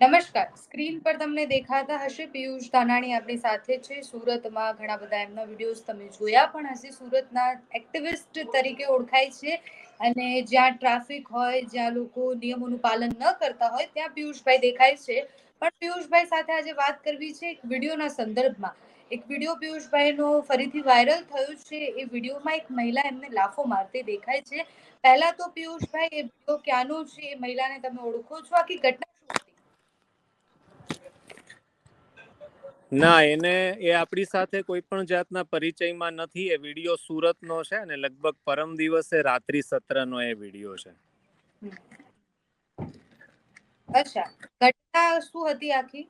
નમસ્કાર. સ્ક્રીન પર તમને દેખાતા હશે પિયુષ ધાનાણી આપણી સાથે છે. સુરતમાં ઘણા બધા એમના વિડીયોઝ તમે જોયા પણ હશે. સુરતના એક્ટિવિસ્ટ તરીકે ઓળખાય છે અને જ્યાં ટ્રાફિક હોય, જ્યાં લોકો નિયમોનું પાલન ન કરતા હોય, ત્યાં પિયુષભાઈ દેખાય છે. પણ પિયુષભાઈ સાથે આજે વાત કરવી છે એક વિડીયોના સંદર્ભમાં. એક વીડિયો પિયુષભાઈનો ફરીથી વાયરલ થયો છે. એ વિડીયોમાં એક મહિલા એમને લાફો મારતી દેખાય છે. પહેલા તો પિયુષભાઈ, એ વીડિયો ક્યાંનો છે એ મહિલાને તમે ઓળખો છો? આખી ઘટના શું હતી ના એને એ આપણી સાથે કોઈ પણ જાતના પરિચયમાં નથી. એ વીડિયો સુરતનો છે અને લગભગ પરમ દિવસે રાત્રિ સત્રનો એ વીડિયો છે. અચ્છા. ઘટના શું હતી આખી?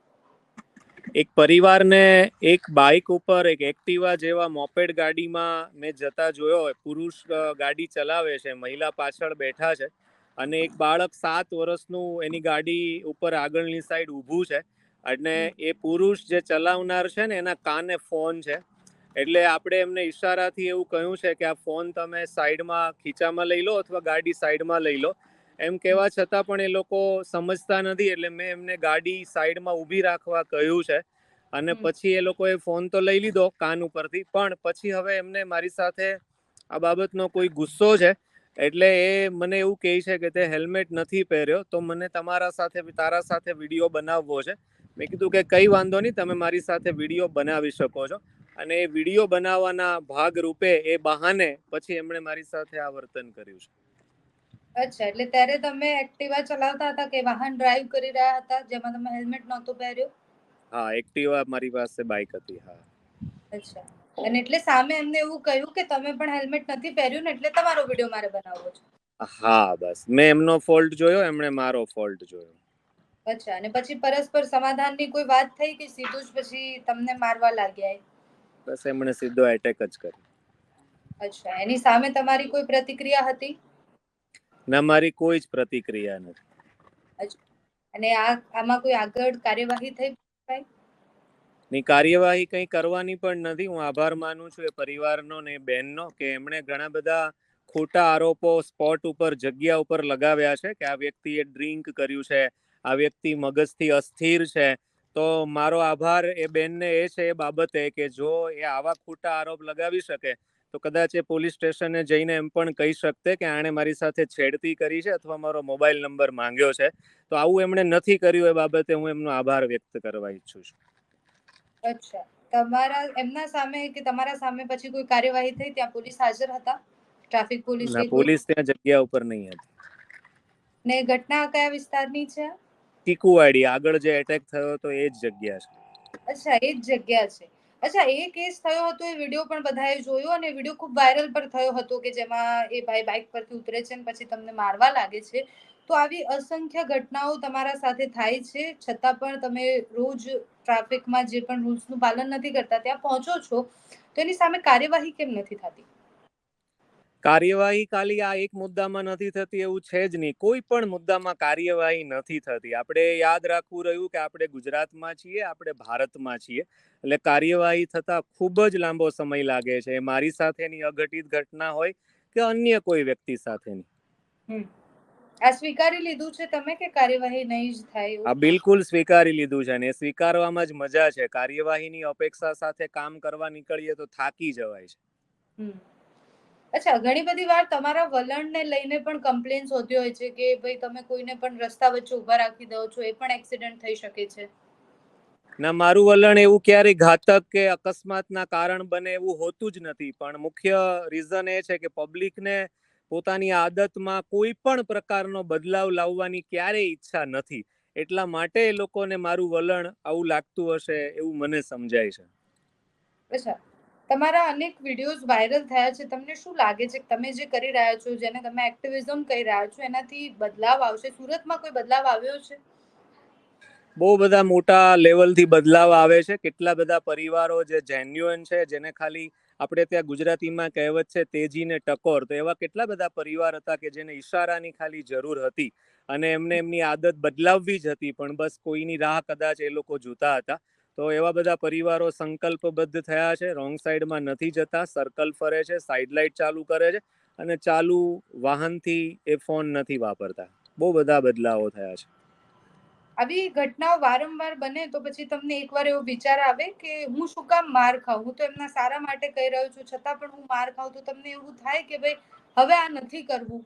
એક પરિવારને એક બાઇક ઉપર એક એક્ટિવા જેવા મોપેડ ગાડીમાં મેં જતા જોયો. પુરુષ ગાડી ચલાવે છે. મહિલા પાછળ બેઠા છે. અને એક બાળક સાત વર્ષનું એની ગાડી ઉપર આગળની સાઈડ ઊભું છે. અને એ પુરુષ જે ચલાવનાર છે ને એના કાને ફોન છે. એટલે આપણે એમને ઈશારાથી એવું કહ્યું છે કે આ ફોન તમે સાઈડમાં ખીચામાં લઈ લો અથવા ગાડી સાઈડમાં લઈ લો. એમ કહેવા છતાં પણ એ લોકો સમજતા નથી એટલે મેં એમને ગાડી સાઈડમાં ઊભી રાખવા કહ્યું છે. અને પછી એ લોકોએ ફોન તો લઈ લીધો કાન ઉપરથી પણ પછી હવે એમને મારી સાથે આ બાબતનો કોઈ ગુસ્સો છે. એટલે એ મને એવું કહે છે કે તે હેલ્મેટ નથી પહેર્યો તો મને તમારા સાથે તારા સાથે વીડિયો બનાવવો છે. મેં કીધું કે કઈ વાંધો નહીં તમે મારી સાથે વીડિયો બનાવી શકો છો. અને એ વીડિયો બનાવવાના ભાગ રૂપે એ બહાને પછી એમણે મારી સાથે આ વર્તન કર્યું છે. અચ્છા એટલે ત્યારે તમે એક્ટિવા ચલાવતા હતા કે વાહન ડ્રાઈવ કરી રહ્યા હતા જેમાં તમે હેલ્મેટ નહોતું પહેર્યો? હા એક્ટિવા મારી પાસે બાઇક હતી હા. અચ્છા. અને એટલે સામે એમને એવું કહ્યું કે તમે પણ હેલ્મેટ નથી પહેર્યું ને એટલે તમારો વીડિયો મારે બનાવવો છે. હા બસ. મેં એમનો ફોલ્ટ જોયો એમણે મારો ફોલ્ટ જોયો. અચ્છા અને પછી પરસ્પર સમાધાનની કોઈ વાત થઈ કે સીધું જ પછી તમને મારવા લાગ્યા બસ એમણે સીધો એટેક જ કર્યો. અચ્છા એની સામે તમારી કોઈ પ્રતિક્રિયા હતી? ના મારી કોઈ જ પ્રતિક્રિયા નથી. અને આ આમાં કોઈ આગળ કાર્યવાહી થઈ ની કાર્યવાહી કંઈ કરવાની પણ નથી. હું આભાર માનું છું એ પરિવારનો ને બહેનનો બેનનો કે એમણે ઘણા બધા ખોટા આરોપો સ્પોટ ઉપર જગ્યા ઉપર લગાવ્યા છે કે આ વ્યક્તિએ ડ્રિંક કર્યું છે આ વ્યક્તિ મગજથી અસ્થિર છે. તો મારો આભાર એ બેનને એ છે એ બાબતે કે જો એ આવા ખોટા આરોપ લગાવી શકે તો કદાચ એ પોલીસ સ્ટેશને જઈને એમ પણ કહી શકતે કે આણે મારી સાથે છેડતી કરી છે અથવા મારો મોબાઈલ નંબર માંગ્યો છે. તો આવું એમણે નથી કર્યું એ બાબતે હું એમનો આભાર વ્યક્ત કરવા ઈચ્છું છું. અચ્છા. તમારા એમના સામે કે તમારા સામે પછી કોઈ કાર્યવાહી થઈ? ત્યાં પોલીસ હાજર હતા? Traffic police? પોલીસ ત્યાં જગ્યા ઉપર નહીં હતી. ને ઘટના કયા વિસ્તારની છે? ચીકુવાડી આગળ જે એટેક થયો હતો એ જ જગ્યા છે. અચ્છા, એ જ જગ્યા છે. અચ્છા, એ કેસ થયો હતો, એ વીડિયો પણ બધાએ જોયો અને વીડિયો ખૂબ વાયરલ પર થયો હતો કે જેમાં એ ભાઈ બાઇક પરથી ઉતરે છે અને પછી તમને મારવા લાગે છે. તો આવી અસંખ્ય ઘટનાઓ તમારા સાથે થાય છે. છતાં પણ તમે રોજ ટ્રાફિકમાં જે પણ રૂલ્સનું પાલન નથી કરતા, ત્યાં પહોંચો છો. તો એની સામે કાર્યવાહી કેમ નથી થતી? કાર્યવાહી ખાલી આ એક મુદ્દામાં નથી થતી એવું છે જ નહીં. કોઈ પણ મુદ્દામાં કાર્યવાહી નથી થતી. આપણે યાદ રાખવું રહ્યું કે આપણે ગુજરાતમાં છીએ આપણે ભારતમાં છીએ. એટલે કાર્યવાહી થતા ખૂબ જ લાંબો સમય લાગે છે. મારી સાથેની અઘટિત ઘટના હોય કે અન્ય કોઈ વ્યક્તિ સાથેની. આ સ્વીકારી લીધું છે તમે કે કાર્યવાહી નહીં જ થાય આ બિલકુલ સ્વીકારી લીધું છે અને સ્વીકારવામાં જ મજા છે. કાર્યવાહીની અપેક્ષા સાથે કામ કરવા નીકળીએ તો થાકી જવાય છે. હમ. અચ્છા ઘણી બધી વાર તમારા વલણને લઈને પણ કમ્પ્લેન્સ હોતી હોય છે કે ભાઈ તમે કોઈને પણ રસ્તા વચ્ચે ઊભા રાખી દો છો એ પણ એક્સિડન્ટ થઈ શકે છે. ના મારું વલણ એવું ક્યારેય ઘાતક કે અકસ્માતના કારણ બને એવું હોતું જ નથી. પણ મુખ્ય રીઝન એ છે કે પબ્લિકને પોતાની આદતમાં કોઈ પણ પ્રકારનો બદલાવ લાવવાની ક્યારેય ઈચ્છા નથી. એટલા માટે એ લોકોને મારું વલણ આવું લાગતું હશે એવું મને સમજાય છે. અચ્છા. તમારા અનેક વિડીયોઝ વાયરલ થયા છે. તમને શું લાગે છે તમે જે કરી રહ્યા છો, જેને તમે એક્ટિવિઝમ કહી રહ્યા છો, એનાથી બદલાવ આવશે? સુરતમાં કોઈ બદલાવ આવ્યો છે? બહુ બધા મોટા લેવલથી બદલાવ આવે છે. કેટલા બધા પરિવારો જે જેન્યુઅન છે, જેને ખાલી આપણે ત્યાં ગુજરાતીમાં કહેવત છે તેજીને ટકોર. તો એવા કેટલા બધા પરિવાર હતા કે જેને ઈશારાની ખાલી જરૂર હતી અને એમને એમની આદત બદલાવવી જ હતી. પણ બસ કોઈની રાહ કદાચ એ લોકો જોતા હતા. તો એવા બધા પરિવારો સંકલ્પબદ્ધ થયા છે રોંગ સાઈડમાં નથી જતા સર્કલ ફરે છે સાઈડ લાઇટ ચાલુ કરે છે અને ચાલુ વાહનથી એ ફોન નથી વાપરતા. બહુ બધા બદલાવો થયા છે. આવી ઘટનાઓ વારંવાર બને તો પછી તમને એકવાર એવો વિચાર આવે કે હું શું કામ માર ખાઉં? હું તો એમના સારા માટે કહી રહ્યો છું છતાં પણ હું માર ખાઉં? તો તમને એવું થાય કે ભાઈ હવે આ નથી કરવું?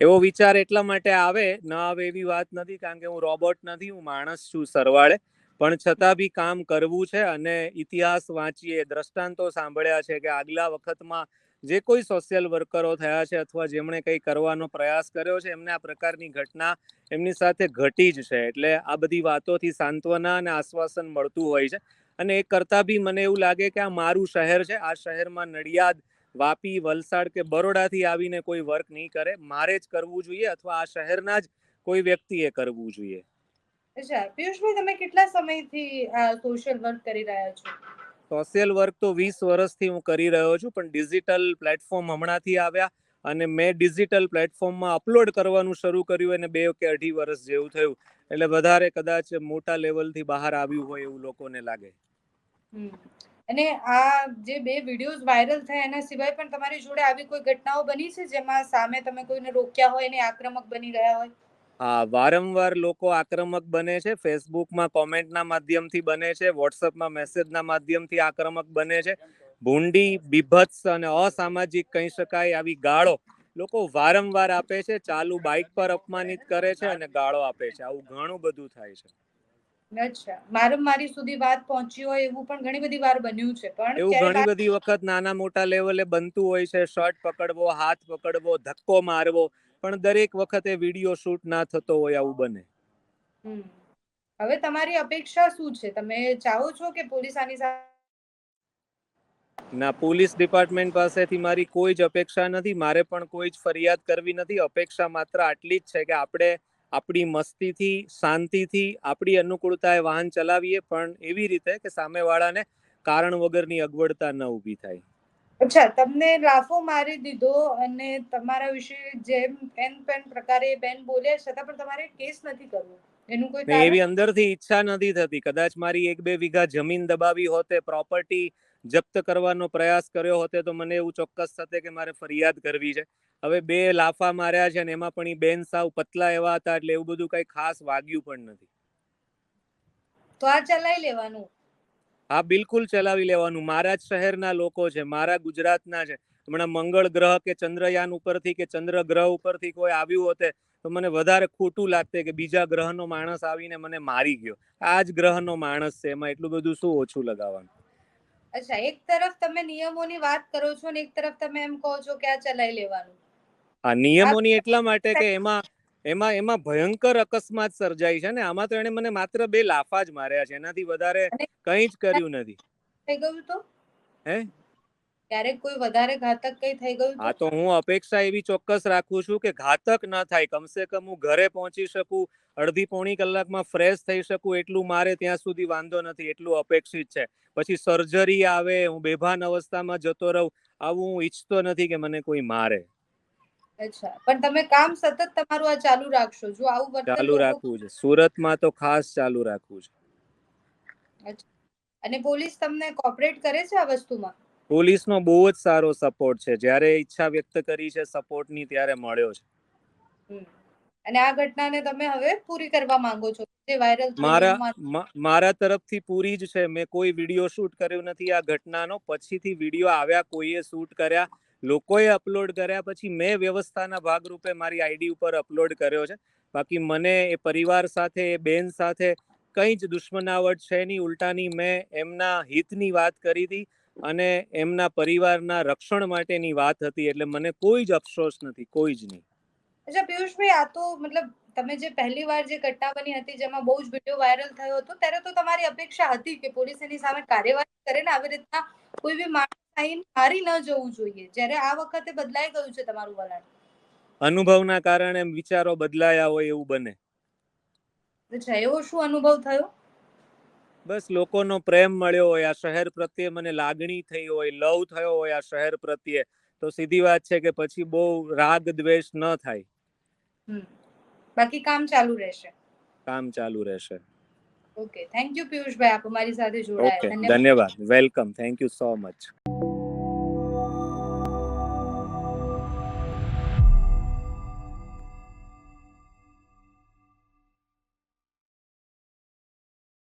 એવો વિચાર એટલા માટે આવે ન આવે એવી વાત નથી કારણ કે હું રોબોટ નથી હું માણસ છું સરવાળે. પણ છતાં બી કામ કરવું છે અને ઇતિહાસ વાંચીએ, દ્રષ્ટાંતો સાંભળ્યા છે કે આગલા વખતમાં જે કોઈ સોશિયલ વર્કરો થયા છે અથવા જેમણે કંઈ કરવાનો પ્રયાસ કર્યો છે, એમને આ પ્રકારની ઘટના એમની સાથે ઘટી જ છે. એટલે આ બધી વાતોથી સાંત્વના અને આશ્વાસન મળતું હોય છે. અને એ કરતાં બી મને એવું લાગે કે આ મારું શહેર છે. આ શહેરમાં નડિયાદ, વાપી, વલસાડ કે બરોડાથી આવીને કોઈ વર્ક નહીં કરે. મારે જ કરવું જોઈએ અથવા આ શહેરના જ કોઈ વ્યક્તિએ કરવું જોઈએ. અચ્છા પિયુષભાઈ તમે કેટલા સમયથી આ સોશિયલ વર્ક કરી રહ્યા છો? સોશિયલ વર્ક તો વીસ વર્ષથી હું કરી રહ્યો છું પણ ડિજિટલ પ્લેટફોર્મ હમણાંથી આવ્યા અને મેં ડિજિટલ પ્લેટફોર્મમાં અપલોડ કરવાનું શરૂ કર્યું અને બે કે અઢી વર્ષ જેવું થયું. એટલે વધારે કદાચ મોટા લેવલથી બહાર આવ્યું હોય એવું લોકોને લાગે. અને આ જે બે વિડીયોઝ વાયરલ થયા એના સિવાય પણ તમારી જોડે આવી કોઈ ઘટનાઓ બની છે જેમાં સામે તમે કોઈને રોક્યા હોય અને આક્રમક બની ગયા હોય? વારંવાર લોકો આક્રમક બને છે ફેસબુકમાં કોમેન્ટના માધ્યમથી બને છે વોટ્સઅપમાં મેસેજના માધ્યમથી આક્રમક બને છે. ભૂંડી બીભત્સ અને અસામાજિક કહી શકાય આવી ગાળો લોકો વારંવાર આપે છે ચાલુ બાઇક પર અપમાનિત કરે છે અને ગાળો આપે છે. આવું ઘણું બધું થાય છે. અચ્છા. મારમારી સુધી વાત પહોંચી હોય એવું પણ ઘણી બધી વાર બન્યું છે પણ એવું ઘણી બધી વખત નાના મોટા લેવલે બનતું હોય છે. શર્ટ પકડવો હાથ પકડવો ધક્કો મારવો પણ દરેક વખતે વીડિયો શૂટ ના થતો હોય આવું બને. હવે તમારી અપેક્ષા શું છે? તમે ચાહો છો કે પોલીસ આની સાથે ના પોલીસ ડિપાર્ટમેન્ટ પાસેથી મારી કોઈ જ અપેક્ષા નથી. મારે પણ કોઈ જ ફરિયાદ કરવી નથી. અપેક્ષા માત્ર આટલી જ છે કે આપણે આપણી મસ્તીથી શાંતિથી આપણી અનુકૂળતાએ વાહન ચલાવીએ પણ એવી રીતે કે સામેવાળાને કારણ વગરની અગવડતા ન ઊભી થાય. અચ્છા તમને લાફો મારી દીધો અને તમારા વિશે જેમ એન પેન પ્રકારે બેન બોલ્યા છતાં પણ તમારે કેસ નથી કરવો. એનું કોઈ એવી અંદરથી ઈચ્છા નથી થતી. કદાચ મારી એક બે વીઘા જમીન દબાવી હોતે પ્રોપર્ટી જપ્ત કરવાનો પ્રયાસ કર્યો હોતે તો મને એવું ચોક્કસ થતે કે મારે ફરિયાદ કરવી છે. હવે બે લાફા માર્યા છે ને એમાં પણ ઈ બેન સાવ પતલા એવા હતા એટલે એવું બધું કઈ ખાસ વાગ્યું પણ નથી. તો આ ચલાવી લેવાનું. હા બિલકુલ ચલાવી લેવાનું. મારા જ શહેરના લોકો છે મારા ગુજરાતના છે. હમણાં મંગળ ગ્રહ કે ચંદ્રયાન ઉપરથી કે ચંદ્ર ગ્રહ ઉપરથી કોઈ આવ્યું હોતે તો મને વધારે ખોટું લાગતે કે બીજા ગ્રહનો માણસ આવીને મને મારી ગયો. આ જ ગ્રહનો માણસ છે એમાં એટલું બધું શું ઓછું લગાવવાનું? અચ્છા એક તરફ તમે નિયમોની વાત કરો છો ને એક તરફ તમે એમ કહો છો કે આ ચલાવી લેવાનું. હા નિયમોની એટલા માટે કે એમાં એમાં એમાં ભયંકર અકસ્માત સર્જાય છે ને આમાં તો એને મને માત્ર બે લાફા જ માર્યા છે એનાથી વધારે કંઈ જ કર્યું નથી. થઈ ગયું તો? હે? ક્યારેક કોઈ વધારે ઘાતક કઈ થઈ ગયું હા તો હું અપેક્ષા એવી ચોક્કસ રાખું છું કે ઘાતક ન થાય કમસે કમ હું ઘરે પહોંચી શકું અડધી પોણી કલાકમાં ફ્રેશ થઈ શકું એટલું મારે ત્યાં સુધી વાંધો નથી એટલું અપેક્ષિત છે. પછી સર્જરી આવે હું બેભાન અવસ્થામાં જતો રહું આવું હું ઈચ્છતો નથી કે મને કોઈ મારે. અચ્છા. પણ તમે કામ સતત તમારું આ ચાલુ રાખશો. જો આવું વર્તન ચાલુ રાખવું છે. સુરતમાં તો ખાસ ચાલુ રાખવું છે. અને પોલીસ તમને કોઓપરેટ કરે છે આ વસ્તુમાં? પોલીસનો બહુ જ સારો સપોર્ટ છે. જ્યારે ઈચ્છા વ્યક્ત કરી છે સપોર્ટની ત્યારે મળ્યો છે. અને આ ઘટનાને તમે હવે પૂરી કરવા માંગો છો? જે વાયરલ મારા મારા તરફથી પૂરી જ છે. મેં કોઈ વીડિયો શૂટ કર્યો નથી આ ઘટનાનો. પછીથી વીડિયો આવ્યા કોઈએ શૂટ કર્યા. લોકોએ અપલોડ કર્યા પછી મેં વ્યવસ્થાના ભાગરૂપે મારી આઈડી ઉપર અપલોડ કર્યો છે. બાકી મને એ પરિવાર સાથે, એ બેન સાથે કંઈ જ દુશ્મનાવટ છે નહીં, ઉલટાની મેં એમના હિતની વાત કરી હતી અને એમના પરિવારના રક્ષણ માટેની વાત હતી, એટલે મને કોઈ જ અફસોસ નથી, કોઈ જ નહીં. અચ્છા, પિયુષભાઈ, આ તો મતલબ તમે જે પહેલી વાર જે ઘટના બની હતી જેમાં બહુ જ વીડિયો વાયરલ થયો હતો, ત્યારે તો તમારી અપેક્ષા હતી કે પોલીસ એની સામે કાર્યવાહી કરે ને આવી રીતના કોઈ બી માણસ આવીને હારી ન જવું જોઈએ. જ્યારે આ વખતે બદલાઈ ગયું છે તમારું વલણ. અનુભવના કારણે વિચારો બદલાયા હોય એવું બને. અચ્છા એવો શું અનુભવ થયો? બસ લોકોનો પ્રેમ મળ્યો હોય આ શહેર પ્રત્યે મને લાગણી થઈ હોય લવ થયો હોય આ શહેર પ્રત્યે તો સીધી વાત છે કે પછી બહુ રાગ દ્વેષ ન થાય. બાકી કામ ચાલુ રહેશે. કામ ચાલુ રહેશે. ઓકે. થેન્ક યુ પિયુષભાઈ આપ અમારી સાથે જોડાયા. ધન્યવાદ. Welcome thank you so much